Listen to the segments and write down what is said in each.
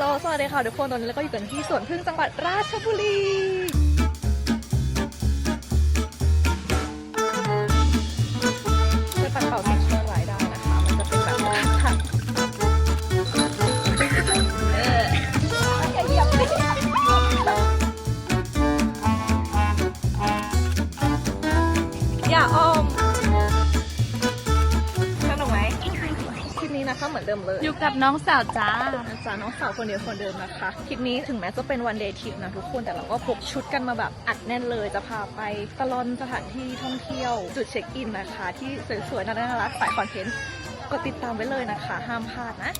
โหลสวัสดีค่ะทุกคนตอนนี้เราก็อยู่กันที่สวนพึ่งจังหวัดราชบุรีเพื่อปัดเป่าสิ่ง คลิปนี้นะคะเหมือนเดิมเลย อยู่กับน้องสาวจ้านะจ๊ะน้องสาวคนเดียวคนเดิมนะคะ ทริปนี้ถึงแม้จะเป็นวันเดย์ทริปนะทุกคน แต่เราก็พกชุดกันมาแบบอัดแน่นเลย จะพาไปตลอนสถานที่ท่องเที่ยว จุดเช็คอินนะคะ ที่สวยๆน่ารักๆสายคอนเทนต์ก็ติดตามไว้เลยนะคะ ห้ามพลาดนะ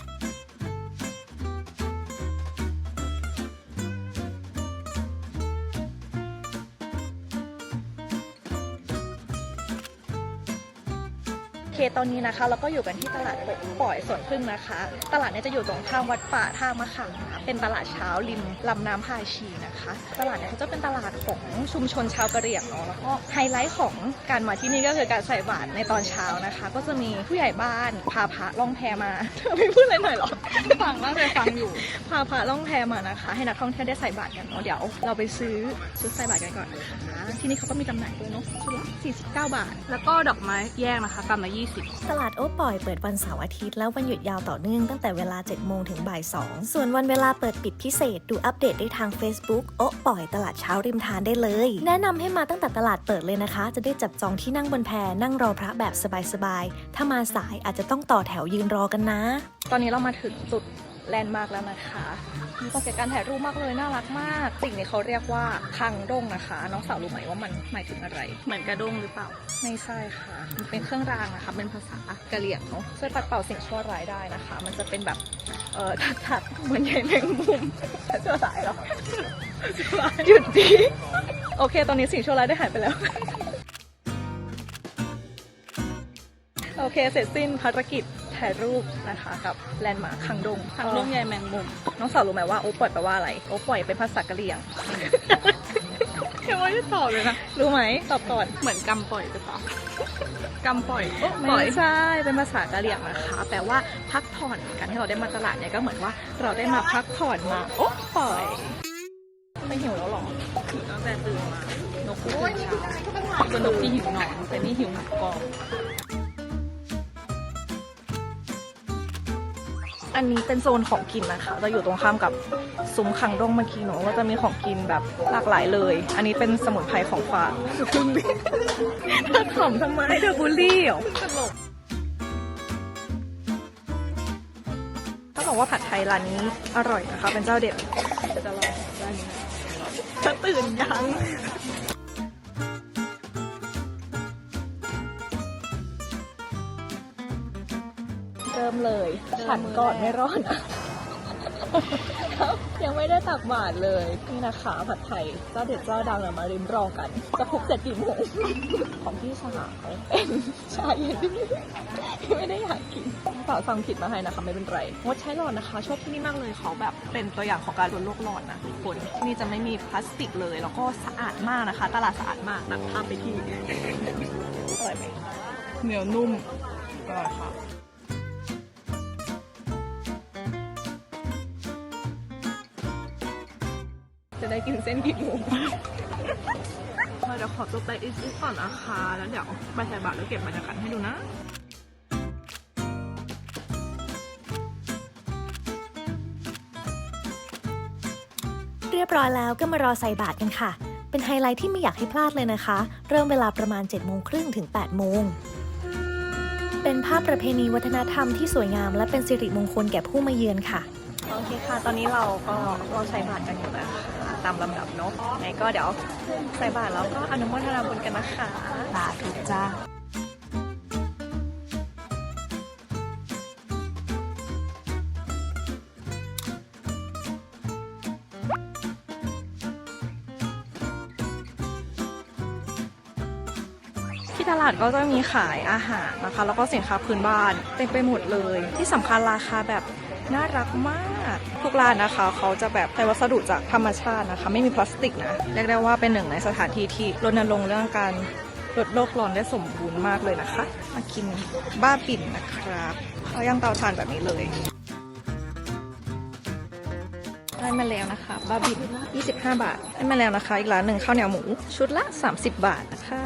ตอนนี้นะคะเราก็อยู่กันที่ตลาดปกปล่อยสวนพึ่งนะคะ ตลาดเนี้จะอยู่ตรงข้ามวัดป่าท่ามะขามนะคะเป็นตลาดเช้าริมลำน้ำพาชีนะคะ ตลาดเนี้เขาจะเป็นตลาดของชุมชนชาวกะเหรี่ยงเนาะแล้วก็ไฮไลท์ของการมาที่นี่ก็คือการใส่บาตรในตอนเช้านะคะ ก็จะมีผู้ใหญ่บ้านพาพระล่องแพมาเธอไม่พูดอะไรหน่อยเหรอฟังตั้งใจฟังอยู่พาพระล่องแพมานะคะ ให้นักท่องเที่ยวได้ใส่บาตรกันเนาะเดี๋ยว เราไปซื้อชุดใส่บาตรกันก่อนนะคะที่นี่เขาก็มีจำหน่ายด้วยเนาะชุดละ49 บาท แล้วก็ดอกไม้แยกนะคะกำละ20ตลาดโอ๊ป่อยเปิดวันเสาร์อาทิตย์และวันหยุดยาวต่อเนื่องตั้งแต่เวลา 7 โมงถึงบ่าย 2 ส่วนวันเวลาเปิดปิดพิเศษดูอัปเดตได้ทาง Facebook โอ๊ป่อยตลาดเช้าริมทานได้เลย แนะนำให้มาตั้งแต่ตลาดเปิดเลยนะคะ จะได้จับจองที่นั่งบนแพนั่งรอพระแบบสบายๆ ถ้ามาสายอาจจะต้องต่อแถวยืนรอกันนะ ตอนนี้เรามาถึงจุด แลนด์มาร์กแล้วนะคะมีโปรเจกต์การถ่ายรูปมากเลยน่ารักมาก สิ่งนี้เขาเรียกว่าคังด้งนะคะ น้องสาวรู้ไหมว่ามันหมายถึงอะไร เหมือนกระด้งหรือเปล่า ไม่ใช่ค่ะ มันเป็นเครื่องรางนะคะ เป็นภาษากะเหรี่ยงเนาะช่วยปัดเป่าสิ่งชั่วร้ายได้นะคะ มันจะเป็นแบบเอ่อถัดๆเหมือนใยแมงมุมชั่วร้ายเหรอหยุดดิโอเค ตอนนี้สิ่งชั่วร้ายได้หายไปแล้วโอเค เสร็จสิ้นภารกิจ ถ่ายรูปนะคะกับแลนด์มาร์คคังดงทางด้งใยแมงมุม น้องสาวรู้ไหมว่าโอ๊ปล่อยแปลว่าอะไร โอ๊ปล่อยเป็นภาษากะเหรี่ยงยังไม่ได้ตอบเลยนะ รู้ไหมตอบก่อน เหมือนกำปล่อยหรือเปล่ากำปล่อยโอ๊ะปล่ไม่อยใช่ เป็นภาษากะเหรี่ยงนะคะ แปลว่าพักผ่อนการที่เราได้มาตลาดเนี่ยก็เหมือนว่าเราได้มาพักผ่อนมาโอ๊ปล่อยไม่หิวแล้วหรออยู่ตั้งแต่ตื่นมานกตื่นเช้าเป็นนกที่หิวหนอนแต่นี่หิวหมูกรอบ อันนี้เป็นโซนของกินนะคะ จะอยู่ตรงข้ามกับซุ้มคังด้งเมื่อกี้เนอะก็จะมีของกินแบบหลากหลายเลย อันนี้เป็นสมุนไพรของฝากคุณดิถ้าขำทำไมเธอบูลลี่เหรอตลกเขาบอกว่าผัดไทยร้านนี้อร่อยนะคะ เป็นเจ้าเด็ดจะลองร้านนี้นะจะตื่นยัง ริ่มเลย ฉันก่อนไม่รอดนะยังไม่ได้ตักบาทเลย นี่นะคะผัดไทยเจ้าเด็ดเจ้าดังเรามาริมรองกันจะครบเสร็จกี่โมงของพี่สาวเป็นชาเย็นที่ไม่ได้อยากกินฝากสั่งผิดมาให้นะคะ ไม่เป็นไรงดใช้หลอดนะคะ ชอบที่นี่มากเลยเขาแบบเป็นตัวอย่างของการลดโลกร้อนนะทุกคนที่นี่จะไม่มีพลาสติกเลย แล้วก็สะอาดมากนะคะ ตลาดสะอาดมากนะพาไปที่อร่อยไหมเหนียวนุ่มอร่อยค่ะ จะได้กินเส้นกี่โมงเดี๋ยวขอตัวไปอีกก่อนนะคะแล้วเดี๋ยวไปใส่บาตรแล้วเก็บบรรยากาศให้ดูนะเรียบร้อยแล้วก็มารอใส่บาตรกันค่ะ เป็นไฮไลท์ที่ไม่อยากให้พลาดเลยนะคะ เริ่มเวลาประมาณ7โมงครึ่งถึง8โมง เป็นภาพประเพณีวัฒนธรรมที่สวยงาม และเป็นสิริมงคลแก่ผู้มาเยือนค่ะ โอเคค่ะ ตอนนี้เราก็เราใส่บาตรกันอยู่นะคะ ตามลำดับเนาะไงก็เดี๋ยวใส่บาตรแล้วก็อนุโมทนาบุญกันนะคะสาธุจ้าที่ตลาดก็จะมีขายอาหารนะคะ แล้วก็สินค้าพื้นบ้านเต็มไปหมดเลย ที่สำคัญราคาแบบน่ารักมาก ทุกร้านนะคะ เขาจะแบบใช้วัสดุจากธรรมชาตินะคะ ไม่มีพลาสติกนะเรียกได้ว่าเป็นหนึ่งในสถานที่ที่รณรงค์เรื่องการลดโลกร้อนได้สมบูรณ์มากเลยนะคะ มากินบ้าปิ่นนะครับเขาย่างเตาถ่านแบบนี้เลยได้มาแล้วนะคะ บาบิน25 บาทได้มาแล้วนะคะ อีกร้านหนึ่งข้าวเหนียวหมู ชุดละ 30 บาทนะคะ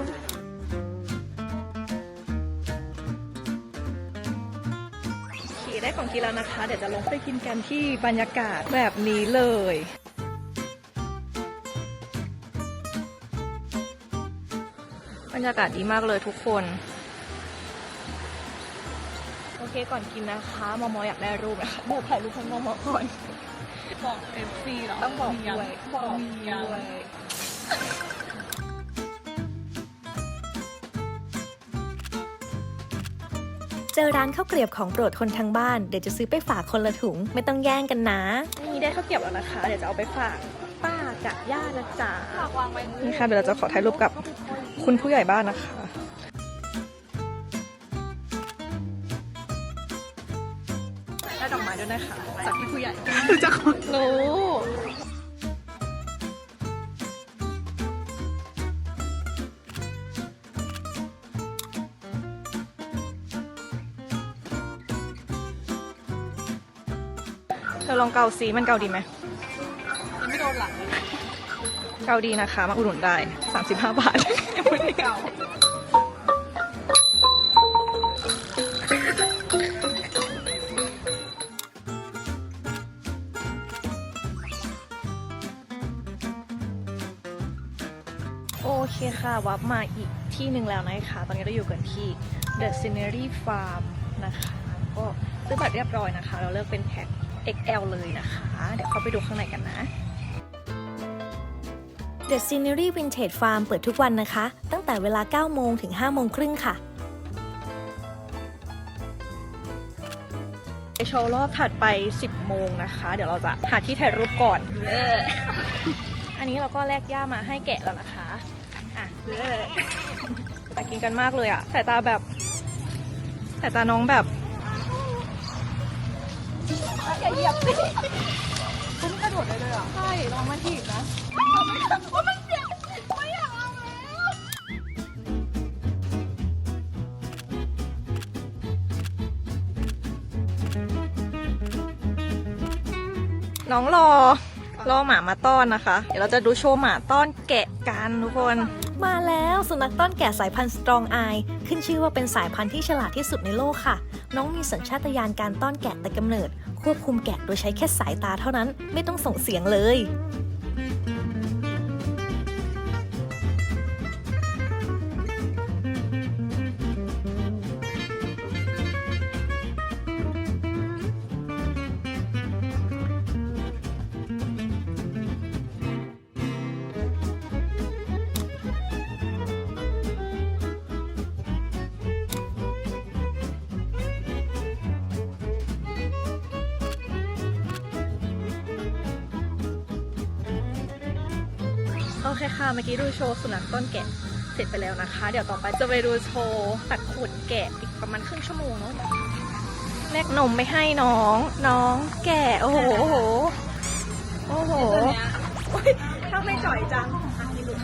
ได้ของกินแล้วนะคะ เดี๋ยวจะลงไปกินกันที่บรรยากาศแบบนี้เลยบรรยากาศดีมากเลยทุกคน โอเคก่อนกินนะคะมอมออยากได้รูปนะคะเดี๋ยวถ่ายรูปให้มอมอก่อนบอกเอฟซีเหรอต้องบอกมียังด้วยบอกมียังด้วย เจอร้านข้าวเกรียบของโปรดคนทางบ้าน เดี๋ยวจะซื้อไปฝากคนละถุง ไม่ต้องแย่งกันนะ นี่ได้ข้าวเกรียบแล้วนะคะ เดี๋ยวจะเอาไปฝากป้ากับย่านะจ๊ะฝากวางไว้นี่ค่ะเดี๋ยวเราจะขอถ่ายรูปกับคุณผู้ใหญ่บ้านนะคะได้ดอกไม้ด้วยนะคะจากพี่ผู้ใหญ่จะขอรู้ อลองเกาซีมันเกาดีไหมยังไม่โดนหลังเลยเกาดีนะคะ มาอุดหนุนได้ 35 บาทยังไม่ได้เกาโอเคค่ะ วับมาอีกที่หนึ่งแล้วนะคะ ตอนนี้เราอยู่กันที่ The Scenery Farm นะคะ ก็ซื้อบัตรเรียบร้อยนะคะ เราเลือกเป็นแพ็ค XL เลยนะคะ เดี๋ยวเข้าไปดูข้างในกันนะ The Scenery Vintage Farm เปิดทุกวันนะคะ ตั้งแต่เวลา 9 โมงถึง 5 โมงครึ่งค่ะ ไปโชว์รอบถัดไป 10 โมงนะคะ เดี๋ยวเราจะหาที่ถ่ายรูปก่อน อันนี้เราก็แลกย่ามาให้แกะแล้วนะคะ อะเลยแต่กินกันมากเลยอะสายตาแบบสายตาน้องแบบ อย่าเหยียบสิคุณกระโดดได้เลยอะใช่ลองมาถีบนะมันเจ็บไม่อยากเอาแล้วน้องรอรอหมามาต้อนนะคะ เดี๋ยวเราจะดูโชว์หมาต้อนแกะกันทุกคน มาแล้วสุนัขต้อนแก่สายพันธุ์ Strong Eye ขึ้นชื่อว่าเป็นสายพันธุ์ที่ฉลาดที่สุดในโลกค่ะ น้องมีสัญชาตญาณการต้อนแกะแต่กำเนิด ควบคุมแกะโดยใช้แค่สายตาเท่านั้น ไม่ต้องส่งเสียงเลย เคค่ะ เมื่อกี้ดูโชว์สุนัขต้นแกะเสร็จไปแล้วนะคะ เดี๋ยวต่อไปจะไปดูโชว์ตัดขนแกะอีกประมาณครึ่งชั่วโมงเนาะแลกนมไม่ให้น้อง น้องแกะโอ้โห โอ้โหโอ้โหถ้าไม่จ่อยจังอะกินลูก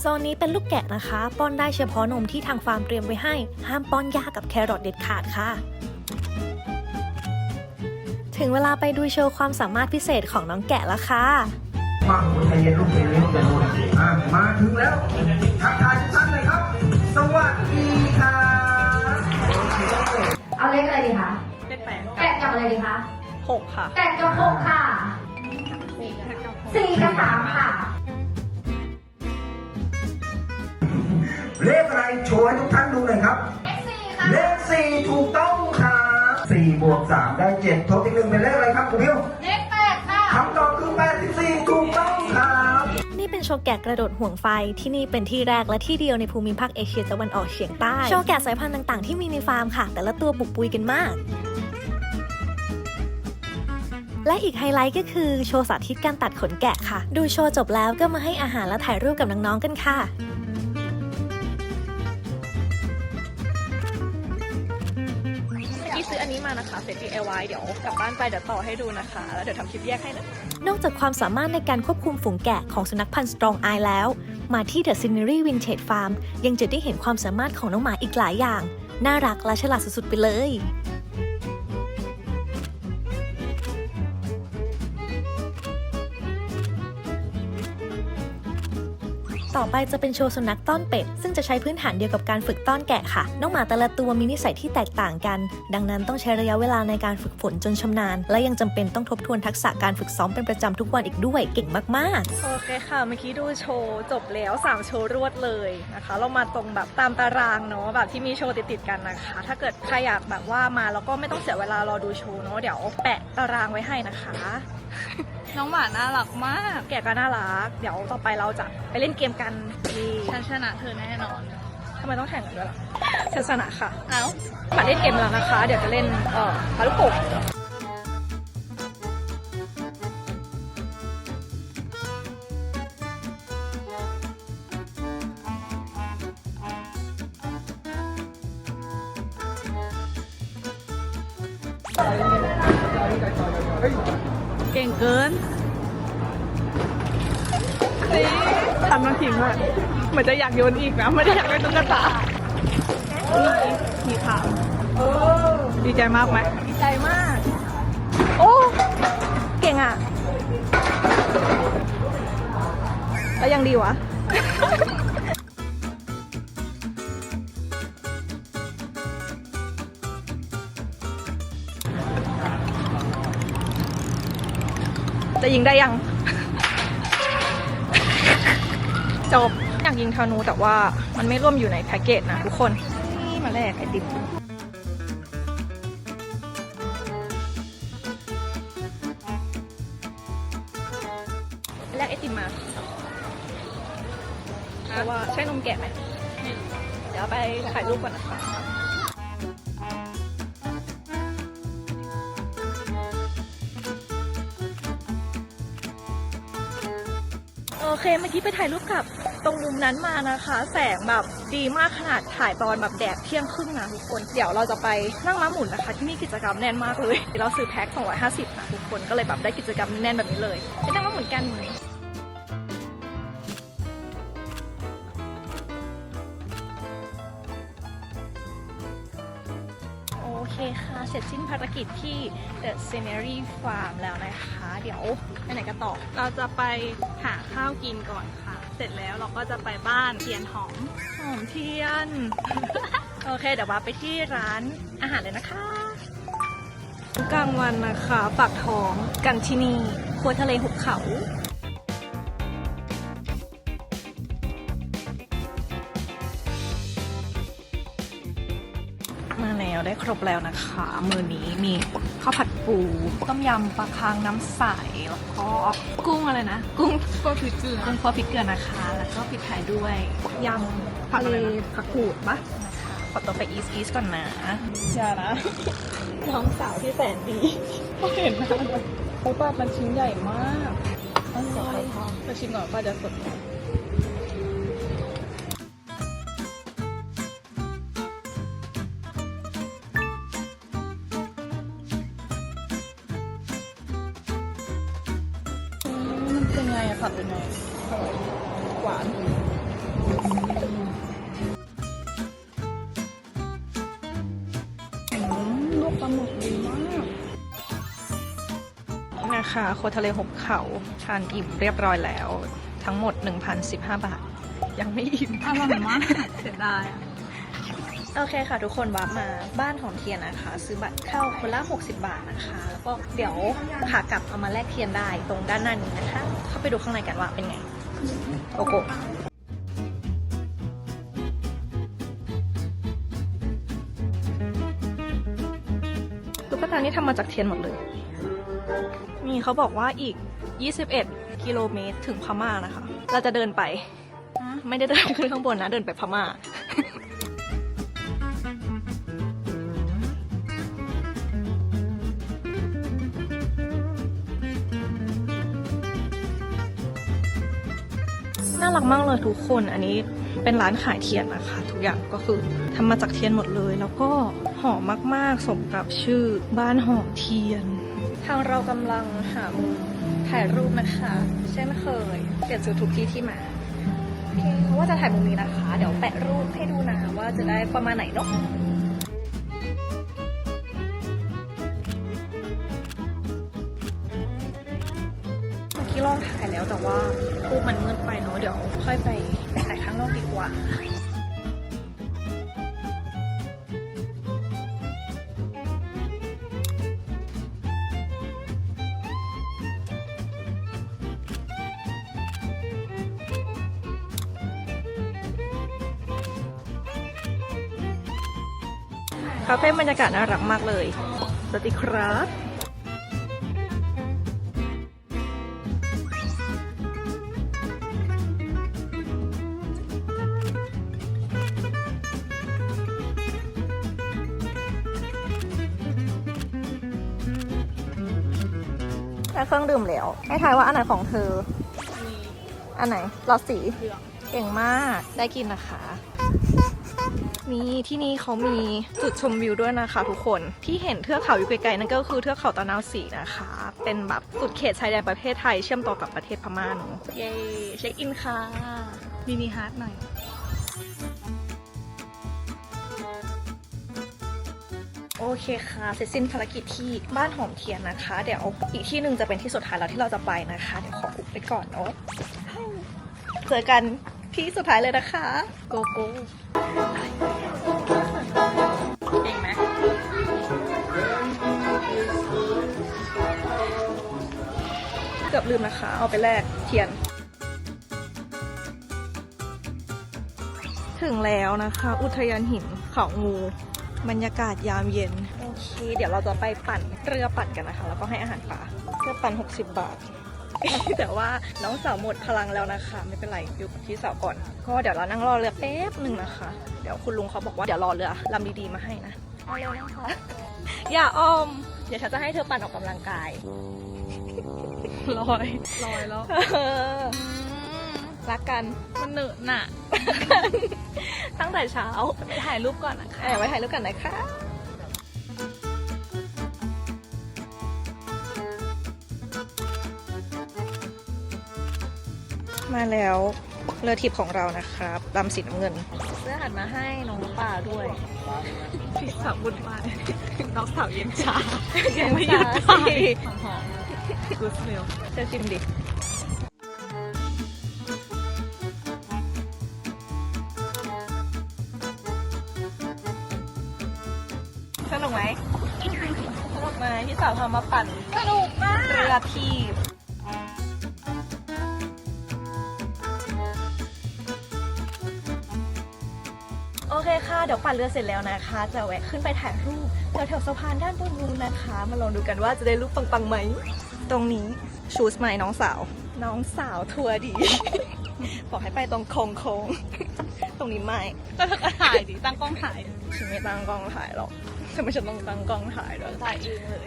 โซนนี้เป็นลูกแกะนะคะ ป้อนได้เฉพาะนมที่ทางฟาร์มเตรียมไว้ให้ ห้ามป้อนหญ้ากับแครอทเด็ดขาดค่ะ ถึงเวลาไปดูโชว์ความสามารถพิเศษของน้องแกะแล้วค่ะ มาหัวใจเย็นลูกใจเย็นลูกใจเย็นอะมาถึงแล้วทักทายทุกท่านเลยครับ สวัสดีครับเอาเลขอะไรดีคะเลขแปดแปดกับอะไรดีคะหกค่ะแปดกับหกค่ะสี่กับสามค่ะ เลขอะไรโชว์ให้ทุกท่านดูหน่อยครับ เลขสี่ค่ะเลขสี่ถูกต้องครับสี่บวกสามได้เจ็ดทบอีกหนึ่งเป็นเลขอะไรครับคุณพิวเลข โชแกะกระโดดห่วงไฟที่นี่เป็นที่แรกและที่เดียวในภูมิภาคเอเชียตะวันออกเฉียงใต้ โชแกะสายพันธุ์ต่างๆที่มีในฟาร์มค่ะ แต่ละตัวบุกปุยกันมาก และอีกไฮไลท์ก็คือโชว์สาธิตการตัดขนแกะค่ะ ดูโชว์จบแล้วก็มาให้อาหารและถ่ายรูปกับน้องๆกันค่ะ นนี้มานะคะเสร็จ DIY เดี๋ยวกลับบ้านไปเดี๋ยวต่อให้ดูนะคะ แล้วเดี๋ยวทำคลิปแยกให้นะ นอกจากความสามารถในการควบคุมฝูงแกะของสุนัขพันธุ์สตรองไอแล้ว มาที่ The Scenery Vintage Farm ยังจะได้เห็นความสามารถของน้องหมาอีกหลายอย่าง น่ารักและฉลาดสุดๆไปเลย ต่อไปจะเป็นโชว์สุนัขต้อนเป็ด ซึ่งจะใช้พื้นฐานเดียวกับการฝึกต้อนแกะค่ะ น้องหมาแต่ละตัวมีนิสัยที่แตกต่างกัน ดังนั้นต้องใช้ระยะเวลาในการฝึกฝนจนชำนาญ และยังจำเป็นต้องทบทวนทักษะการฝึกซ้อมเป็นประจำทุกวันอีกด้วย เก่งมากๆ โอเคค่ะ เมื่อกี้ดูโชว์จบแล้ว 3 โชว์รวดเลยนะคะ เรามาตรงแบบตามตารางเนาะแบบที่มีโชว์ติดๆกันนะคะ ถ้าเกิดใครอยากแบบว่ามาแล้วก็ไม่ต้องเสียเวลารอดูโชว์เนาะเดี๋ยวแปะตารางไว้ให้นะคะ น้องหมาน่ารักมาก แกก็น่ารัก เดี๋ยวต่อไปเราจะไปเล่นเกมกันที่ฉันชนะเธอแน่นอนทำไมต้องแข่งกันด้วยล่ะฉันชนะค่ะ เอ้ามาเล่นเกมแล้วนะคะ เดี๋ยวจะเล่นเอ่อพาลูกโป่งเก่งเกินนี่ทำน้ำทิ้งเลยเหมือนจะอยากโยนอีกนะไม่ได้อยากเป็นตุ๊กตานี่มีข่าวดีใจมากไหมดีใจมาก โอ้เก่งอะ แล้วยังดีวะ จะยิงได้ยัง จบ อยากยิงธนูแต่ว่ามันไม่ร่วมอยู่ในแพ็กเกจนะทุกคน นี่มาแลกไอติม โอเคเมื่อกี้ไปถ่ายรูปกับตรงมุมนั้นมานะคะ แสงแบบดีมากขนาดถ่ายตอนแบบแดดเที่ยงครึ่งนะทุกคน เดี๋ยวเราจะไปนั่งม้าหมุนนะคะ ที่นี่กิจกรรมแน่นมากเลย เราซื้อแพ็ค250นะทุกคนก็เลยแบบได้กิจกรรมแน่นแบบนี้เลยไปนั่งม้าหมุนกัน เสร็จสิ้นภารกิจที่ The Scenery Farm แล้วนะคะ เดี๋ยวไปไหนกันต่อ เราจะไปหาข้าวกินก่อนค่ะ เสร็จแล้วเราก็จะไปบ้านเทียนหอม หอมเทียน โอเค เดี๋ยวว่าไปที่ร้านอาหารเลยนะคะกลางวันนะคะปากท้องกันที่นี่ครัวทะเลหุบเขามา รบแล้วนะคะ มือนี้มีข้าวผัดปูต้มยำปลาคางน้ำใสแล้วก็กุ้งอะไรนะ กุ้งก็คือเจือกุ้งคั่วพริกเกลือนะคะ แล้วก็ปิดท้ายด้วยยำผักอะไรนะผักกูดปะนะคะขอตัวไปอีสอีสก่อนนะอย่านะน้องสาวที่แสนดีเขาเห็นนะปูปลามันชิ้นใหญ่มากอร่อยมาชิมก่อนป้าจะสด โคทะเลหกเขาทานอิ่มเรียบร้อยแล้ว ทั้งหมด 1,015 บาท ยังไม่อิ่มอร่อยมากเสียดายอะโอเคค่ะทุกคนวับมาบ้านของเทียนนะคะ ซื้อบัตรเข้าคนละ 60 บาทนะคะ แล้วก็เดี๋ยวขากลับเอามาแลกเทียนได้ตรงด้านหน้านี้นะคะ เข้าไปดูข้างในกันว่าเป็นไงโกโก้ตุ๊กตานี่ทำมาจากเทียนหมดเลย นี่เขาบอกว่าอีก 21 กิโลเมตรถึงพม่านะคะ เราจะเดินไป ไม่ได้เดินขึ้นข้างบนนะ เดินไปพม่าน่ารักมากเลยทุกคน อันนี้เป็นร้านขายเทียนนะคะ ทุกอย่างก็คือทำมาจากเทียนหมดเลย แล้วก็หอมมากๆ สมกับชื่อบ้านหอมเทียน ทางเรากำลังหามุมถ่ายรูปนะคะ เช่นเคย เปลี่ยนสูตรทุกที่ที่มาโอเคเพราะว่าจะถ่ายมุมนี้นะคะ เดี๋ยวแปะรูปให้ดูนะว่าจะได้ประมาณไหนเนาะเมื่อกี้ลองถ่ายแล้วแล้วแต่ว่ารูปมันมืดไปเนาะเดี๋ยวค่อยไปถ่ายข้างนอกดีกว่า คาเฟ่บรรยากาศน่ารักมากเลย สวัสดีครับได้เครื่องดื่มแล้ว ให้ทายว่าอันไหนของเธอ อันไหนลอสสีเหลืองเก่งมาก ได้กินนะคะ มีที่นี่เขามีจุดชมวิวด้วยนะคะทุกคนที่เห็นเทือกเขาอยู่ไกลๆนั่นก็คือเทือกเขาตะนาวสีนะคะ เป็นแบบสุดเขตชายแดนประเทศไทยเชื่อมต่อกับประเทศพม่าเนอะเย้เช็คอินค่ะมินิฮาร์ดหน่อยโอเคค่ะเสร็จสิ้นภารกิจที่บ้านหอมเทียนนะคะ เดี๋ยวอีกที่หนึ่งจะเป็นที่สุดท้ายแล้วที่เราจะไปนะคะ เดี๋ยวขออุบไปก่อนเนาะเจอกันที่สุดท้ายเลยนะคะ โกโก้ กือบลืมนะคะ เอาไปแลกเทียน ถึงแล้วนะคะ อุทยานหินเขางู บรรยากาศยามเย็น โอเค เดี๋ยวเราจะไปปั่นเรือปั่นกันนะคะ แล้วก็ให้อาหารปลาเรือปั่น 60 บาท แต่ว่าน้องสาวหมดพลังแล้วนะคะ ไม่เป็นไรอยู่กับพี่สาวก่อน ก็เดี๋ยวเรานั่งรอเรือแป๊บหนึ่งนะคะ เดี๋ยวคุณลุงเขาบอกว่าเดี๋ยวรอเรือลำดีๆมาให้นะเอาเร็วนะคะอย่าอ้อม เดี๋ยวฉันจะให้เธอปั่นออกกำลังกาย ลอย ลอยแล้วเออรักกัน มันเหนอะหน่ะตั้งแต่เช้าไปถ่ายรูปก่อนนะคะแอบไว้ถ่ายรูปกันนะคะมาแล้วเรือทิพย์ของเรานะครับลำสีน้ำเงิน เสื้อหัดมาให้น้องป่าด้วยพี่สาวบุญมาน้องสาวเย็นชายังไม่หยุดสิสิหอมๆ กูสเมลเธอชิมดิสนุกไหมสนุกไหมพี่สาวทำมาปั่นสนุกมากเรือทีบโอเคค่ะ เดี๋ยวปั่นเรือเสร็จแล้วนะคะ จะแวะขึ้นไปถ่ายรูปแถวแถวๆสะพานด้านบนนู้นนะคะ มาลองดูกันว่าจะได้รูปปังๆไหม ตรงนี้ชูสไหมน้องสาว น้องสาวทัวร์ดี บอกให้ไปตรงโค้งโค้งๆตรงนี้ไม่ก็เธอก็ถ่ายดิตั้งกล้องถ่ายฉันไม่ตั้งกล้องถ่ายหรอกทำไมฉันต้องตั้งกล้องถ่ายด้วยถ่ายเองเลย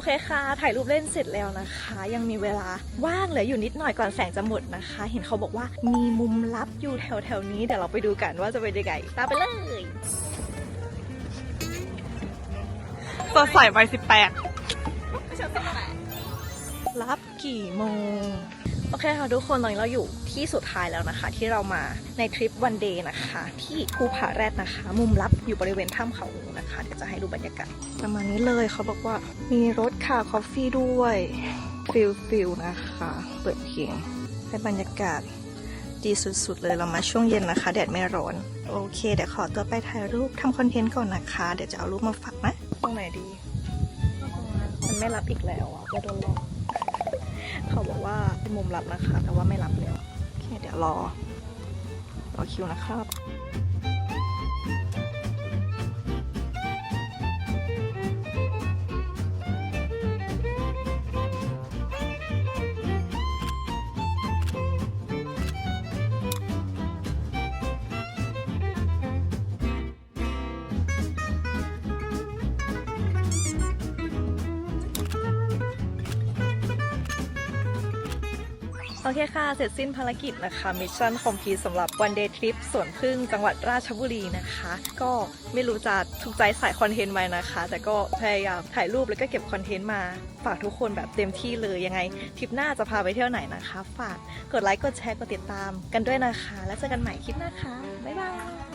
อเคค่ะ ถ่ายรูปเล่นเสร็จแล้วนะคะ ยังมีเวลาว่างเหลืออยู่นิดหน่อยก่อนแสงจะหมดนะคะ เห็นเขาบอกว่ามีมุมลับอยู่แถวๆนี้เดี๋ยวเราไปดูกันว่าจะเป็นยังไงตามไปเลยสดใสใบสิบแปดรับกี่โมง โอเคค่ะทุกคนตอนนี้เราอยู่ที่สุดท้ายแล้วนะคะ ที่เรามาในทริปวันเดย์นะคะ ที่ภูผาแรดนะคะ มุมลับอยู่บริเวณถ้ำเขางูนะคะเดี๋ยวจะให้ดูบรรยากาศประมาณนี้เลยเขาบอกว่ามีรถคาคอฟฟี่ด้วยฟิลฟิลนะคะ เปิดเพลงเป็นบรรยากาศดีสุดๆเลยเรามาช่วงเย็นนะคะ แดดไม่ร้อน โอเคเดี๋ยวขอตัวไปถ่ายรูปทำคอนเทนต์ก่อนนะคะ เดี๋ยวจะเอารูปมาฝากนะตรงไหนดี มันไม่รับอีกแล้วอะจะโดนหลอก เขาบอกว่าเป็นมุมรับนะคะ แต่ว่าไม่รับแล้วโอเคเดี๋ยวรอ รอคิวนะครับ โอเคค่ะ เสร็จสิ้นภารกิจนะคะมิชชั่นคอมพลีสำหรับวันเดย์ทริปสวนพึ่งจังหวัดราชบุรีนะคะ ก็ไม่รู้จะถูกใจสายคอนเทนต์ไหมนะคะ แต่ก็พยายามถ่ายรูปแล้วก็เก็บคอนเทนต์มา ฝากทุกคนแบบเต็มที่เลยยังไงทริปหน้าจะพาไปเที่ยวไหนนะคะ ฝากกดไลค์กดแชร์กดติดตามกันด้วยนะคะ แล้วเจอกันใหม่คลิปหน้าค่ะบ๊ายบาย